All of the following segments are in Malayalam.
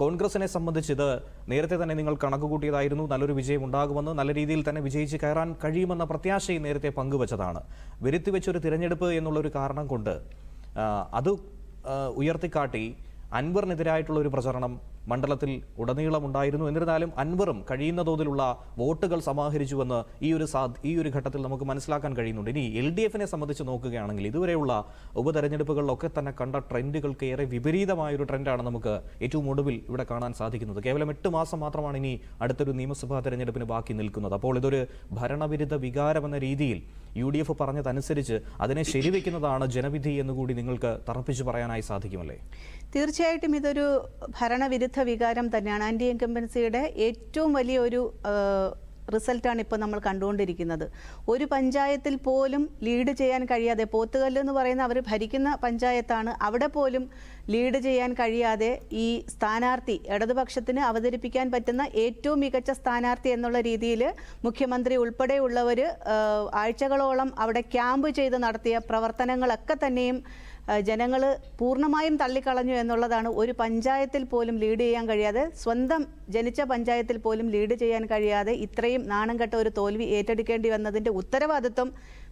കോൺഗ്രസിനെ സംബന്ധിച്ച് ഇത് നേരത്തെ തന്നെ നിങ്ങൾ കണക്ക് കൂട്ടിയതായിരുന്നു. നല്ലൊരു വിജയം ഉണ്ടാകുമെന്ന് നല്ല രീതിയിൽ തന്നെ വിജയിച്ച് കയറാൻ കഴിയുമെന്ന പ്രത്യാശയും നേരത്തെ പങ്കുവച്ചതാണ്. വരുത്തിവെച്ചൊരു തിരഞ്ഞെടുപ്പ് എന്നുള്ളൊരു കാരണം കൊണ്ട് അത് ഉയർത്തിക്കാട്ടി അൻവറിനെതിരായിട്ടുള്ള ഒരു പ്രചരണം മണ്ഡലത്തിൽ ഉടനീളം ഉണ്ടായിരുന്നു എന്നിരുന്നാലും അൻവറും കഴിയുന്ന തോതിലുള്ള വോട്ടുകൾ സമാഹരിച്ചുവെന്ന് ഈ ഒരു സാ ഈ ഒരു ഘട്ടത്തിൽ നമുക്ക് മനസ്സിലാക്കാൻ കഴിയുന്നുണ്ട്. ഇനി എൽ ഡി എഫിനെ സംബന്ധിച്ച് നോക്കുകയാണെങ്കിൽ ഇതുവരെയുള്ള ഉപതെരഞ്ഞെടുപ്പുകളിലൊക്കെ തന്നെ കണ്ട ട്രെൻഡുകൾക്ക് ഏറെ വിപരീതമായ ഒരു ട്രെൻഡാണ് നമുക്ക് ഏറ്റവും ഒടുവിൽ ഇവിടെ കാണാൻ സാധിക്കുന്നത്. കേവലം എട്ട് മാസം മാത്രമാണ് ഇനി അടുത്തൊരു നിയമസഭാ തെരഞ്ഞെടുപ്പിന് ബാക്കി നിൽക്കുന്നത്. അപ്പോൾ ഇതൊരു ഭരണവിരുദ്ധ വികാരമെന്ന രീതിയിൽ യു ഡി എഫ് പറഞ്ഞതനുസരിച്ച് അതിനെ ശരിവെക്കുന്നതാണ് ജനവിധി എന്നുകൂടി നിങ്ങൾക്ക് തറപ്പിച്ച് പറയാനായി സാധിക്കുമല്ലേ? തീർച്ചയായിട്ടും ഇതൊരു ഭരണവിരുദ്ധ വികാരം തന്നെയാണ് ആന്റി ഇൻകംബൻസിയുടെ ഏറ്റവും വലിയ ഒരു റിസൾട്ടാണ് ഇപ്പോൾ നമ്മൾ കണ്ടുകൊണ്ടിരിക്കുന്നത്. ഒരു പഞ്ചായത്തിൽ പോലും ലീഡ് ചെയ്യാൻ കഴിയാതെ പോത്തുകല്ല് എന്ന് പറയുന്ന അവർ ഭരിക്കുന്ന പഞ്ചായത്താണ് അവിടെ പോലും ലീഡ് ചെയ്യാൻ കഴിയാതെ ഈ സ്ഥാനാർത്ഥി ഇടതുപക്ഷത്തിന് അവതരിപ്പിക്കാൻ പറ്റുന്ന ഏറ്റവും മികച്ച സ്ഥാനാർത്ഥി എന്നുള്ള രീതിയിൽ മുഖ്യമന്ത്രി ഉൾപ്പെടെയുള്ളവർ ആഴ്ചകളോളം അവിടെ ക്യാമ്പ് ചെയ്ത് നടത്തിയ പ്രവർത്തനങ്ങളൊക്കെ തന്നെയും ജനങ്ങൾ പൂർണമായും തള്ളിക്കളഞ്ഞു എന്നുള്ളതാണ് ഒരു പഞ്ചായത്തിൽ പോലും ലീഡ് ചെയ്യാൻ കഴിയാതെ സ്വന്തം ജനിച്ച പഞ്ചായത്തിൽ പോലും ലീഡ് ചെയ്യാൻ കഴിയാതെ ഇത്രയും നാണം കെട്ട ഒരു തോൽവി ഏറ്റെടുക്കേണ്ടി വന്നതിന്റെ ഉത്തരവാദിത്വം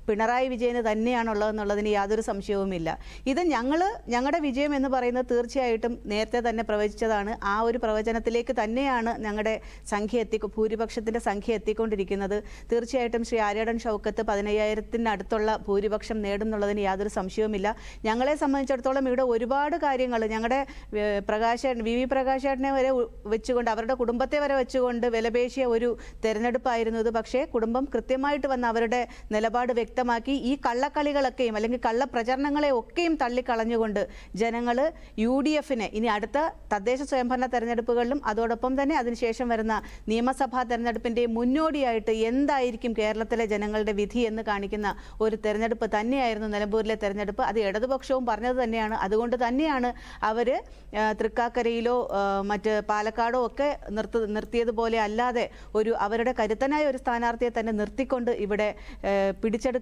പിണറായി വിജയന് തന്നെയാണുള്ളതെന്നുള്ളതിന് യാതൊരു സംശയവുമില്ല. ഇത് ഞങ്ങൾ ഞങ്ങളുടെ വിജയം എന്ന് പറയുന്നത് തീർച്ചയായിട്ടും നേരത്തെ തന്നെ പ്രവചിച്ചതാണ്. ആ ഒരു പ്രവചനത്തിലേക്ക് തന്നെയാണ് ഞങ്ങളുടെ സംഖ്യ എത്തി ഭൂരിപക്ഷത്തിന്റെ സംഖ്യ എത്തിക്കൊണ്ടിരിക്കുന്നത്. തീർച്ചയായിട്ടും ശ്രീ ആര്യടൻ ഷൗക്കത്ത് പതിനയ്യായിരത്തിനടുത്തുള്ള ഭൂരിപക്ഷം നേടും എന്നുള്ളതിന് യാതൊരു സംശയവുമില്ല. ഞങ്ങളെ സംബന്ധിച്ചിടത്തോളം ഇവിടെ ഒരുപാട് കാര്യങ്ങൾ ഞങ്ങളുടെ പ്രകാശ വി വി പ്രകാശേട്ടനെ വരെ വെച്ചുകൊണ്ട് അവരുടെ കുടുംബത്തെ വരെ വെച്ചുകൊണ്ട് വിലപേശിയ ഒരു തെരഞ്ഞെടുപ്പായിരുന്നു ഇത്. പക്ഷേ കുടുംബം കൃത്യമായിട്ട് വന്ന അവരുടെ നിലപാട് വ്യക്തമാക്കി ഈ കള്ളക്കളികളൊക്കെയും അല്ലെങ്കിൽ കള്ളപ്രചരണങ്ങളെ ഒക്കെയും തള്ളിക്കളഞ്ഞുകൊണ്ട് ജനങ്ങൾ യു ഡി എഫിനെ ഇനി അടുത്ത തദ്ദേശ സ്വയംഭരണ തെരഞ്ഞെടുപ്പുകളിലും അതോടൊപ്പം തന്നെ അതിനുശേഷം വരുന്ന നിയമസഭാ തെരഞ്ഞെടുപ്പിന്റെ മുന്നോടിയായിട്ട് എന്തായിരിക്കും കേരളത്തിലെ ജനങ്ങളുടെ വിധി എന്ന് കാണിക്കുന്ന ഒരു തെരഞ്ഞെടുപ്പ് തന്നെയായിരുന്നു നിലമ്പൂരിലെ തെരഞ്ഞെടുപ്പ്. അത് ഇടതുപക്ഷവും പറഞ്ഞത് തന്നെയാണ്. അതുകൊണ്ട് തന്നെയാണ് അവർ തൃക്കാക്കരയിലോ മറ്റ് പാലക്കാടോ ഒക്കെ നിർത്ത നിർത്തിയതുപോലെ അല്ലാതെ ഒരു അവരുടെ കരുത്തനായ ഒരു സ്ഥാനാർത്ഥിയെ തന്നെ നിർത്തിക്കൊണ്ട് ഇവിടെ ആ,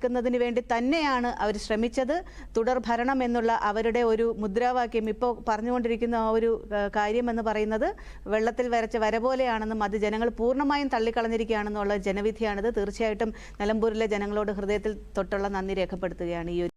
പിടിച്ചെടുക്കുന്നതിന് വേണ്ടി തന്നെയാണ് അവർ ശ്രമിച്ചത്. തുടർ ഭരണം എന്നുള്ള അവരുടെ ഒരു മുദ്രാവാക്യം ഇപ്പോൾ പറഞ്ഞുകൊണ്ടിരിക്കുന്ന ആ ഒരു കാര്യമെന്ന് പറയുന്നത് വെള്ളത്തിൽ വരച്ച വര പോലെയാണെന്നും അത് ജനങ്ങൾ പൂർണമായും തള്ളിക്കളഞ്ഞിരിക്കുകയാണെന്നുള്ള ജനവിധിയാണിത്. തീർച്ചയായിട്ടും നിലമ്പൂരിലെ ജനങ്ങളോട് ഹൃദയത്തിൽ തൊട്ടുള്ള നന്ദി രേഖപ്പെടുത്തുകയാണ് ഈ